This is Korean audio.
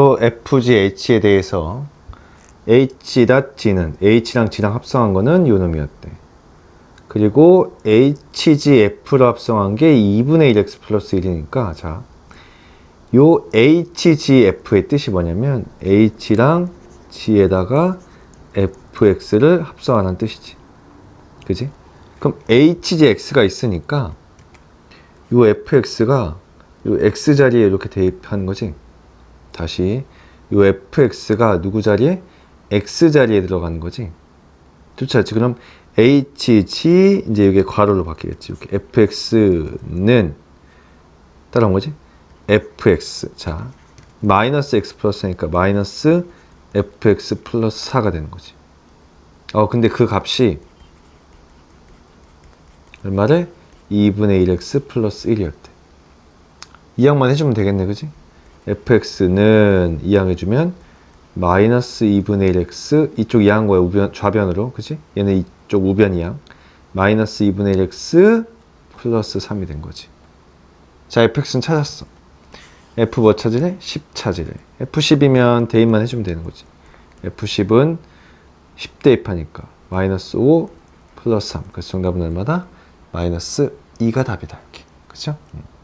FG H에 대해서 H.G는 H랑 G랑 합성한 거는 요 놈이었대. 그리고 HGF로 합성한 게 2분의 1x 플러스 1이니까 자, 요 HGF의 뜻이 뭐냐면 H랑 G에다가 fx를 합성하는 뜻이지. 그지? 그럼 HGX가 있으니까 요 fx가 요 x 자리에 이렇게 대입하는 거지. 다시 요 fx가 누구 자리에? x 자리에 들어가는 거지. 쫓아지 그럼 hg 이제 이게 괄호로 바뀌겠지. 이렇게 fx는 따라온 거지. fx 자 마이너스 x 플러스니까 마이너스 fx 플러스 4가 되는 거지. 어 근데 그 값이 얼마래? 2분의 1x 플러스 1이었대. 이항만 해주면 되겠네, 그지? Fx는 이항해주면 마이너스 2분의 1x 이쪽 이항 거야 우변, 좌변으로 그지? 얘는 이쪽 우변 이항 마이너스 2분의 1x 플러스 3이 된 거지. 자 fx는 찾았어. f 뭐 찾으래? 10 찾으래. f10이면 대입만 해주면 되는 거지. f10은 10 대입하니까 마이너스 5 플러스 3. 그래서 정답은 얼마다? 마이너스 2가 답이다. 이렇게. 그죠? 음.